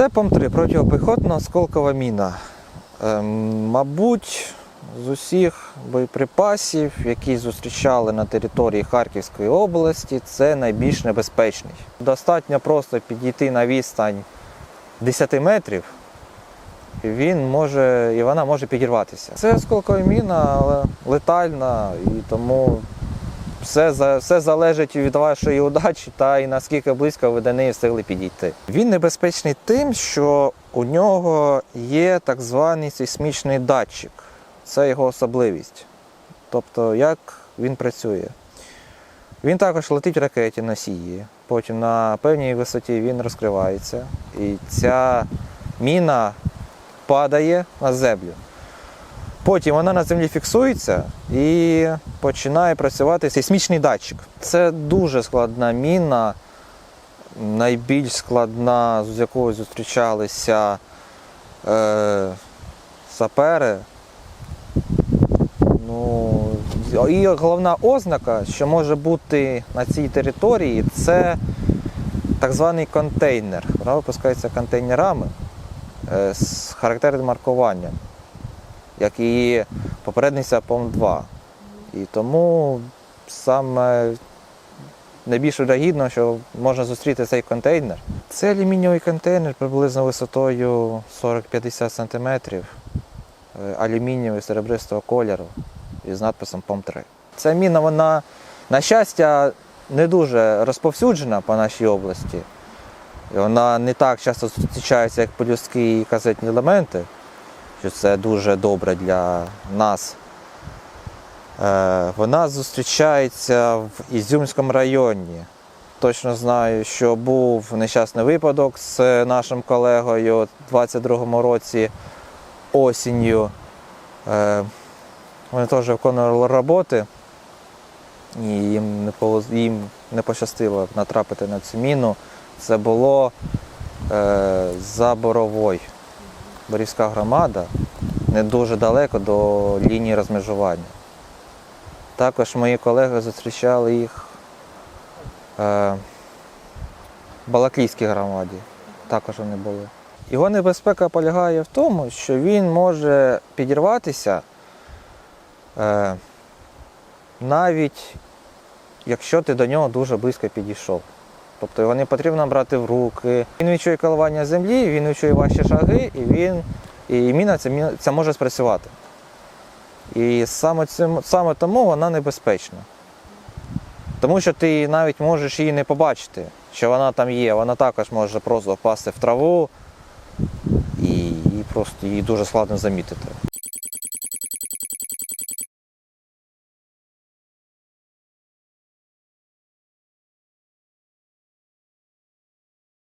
Це ПОМ-3 протипіхотна осколкова міна. Ем, мабуть, з усіх боєприпасів, які зустрічали на території Харківської області, це найбільш небезпечний. Достатньо просто підійти на відстань 10 метрів, він може, і вона може підірватися. Це осколкова міна, але летальна, і тому все, все залежить від вашої удачі та і наскільки близько ви до неї встигли підійти. Він небезпечний тим, що у нього є так званий сейсмічний датчик. Це його особливість. Тобто, як він працює. Він також летить в ракеті носії. Потім на певній висоті він розкривається. І ця міна падає на землю. Потім вона на землі фіксується і починає працювати сейсмічний датчик. Це дуже складна міна, найбільш складна, з якою зустрічалися е, сапери. Ну, і головна ознака, що може бути на цій території, це так званий контейнер. Вона випускається контейнерами е, з характерним маркуванням як і попередниця ПОМ-2. І тому саме найбільш вирогідно, що можна зустріти цей контейнер. Це алюмінієвий контейнер приблизно висотою 40-50 см, алюмінієвий серебристого кольору із надписом ПОМ-3. Ця міна, вона, на щастя, не дуже розповсюджена по нашій області. Вона не так часто зустрічається, як полюстки і казетні елементи що це дуже добре для нас. Е, Вона зустрічається в Ізюмському районі. Точно знаю, що був нещасний випадок з нашим колегою у 22-му році осінню. Е, Вони теж виконували роботи, і їм не, їм не пощастило натрапити на цю міну. Це було е, за Боровой. Борівська громада не дуже далеко до лінії розмежування. Також мої колеги зустрічали їх е, в Балаклійській громаді. Також вони були. Його небезпека полягає в тому, що він може підірватися е, навіть якщо ти до нього дуже близько підійшов. Тобто його не потрібно брати в руки. Він відчує коливання землі, він відчує ваші шаги, і він і міна міна- це може спрацювати. І саме, цим, саме тому вона небезпечна. Тому що ти навіть можеш її не побачити, що вона там є. Вона також може просто впасти в траву і, і просто її дуже складно замітити.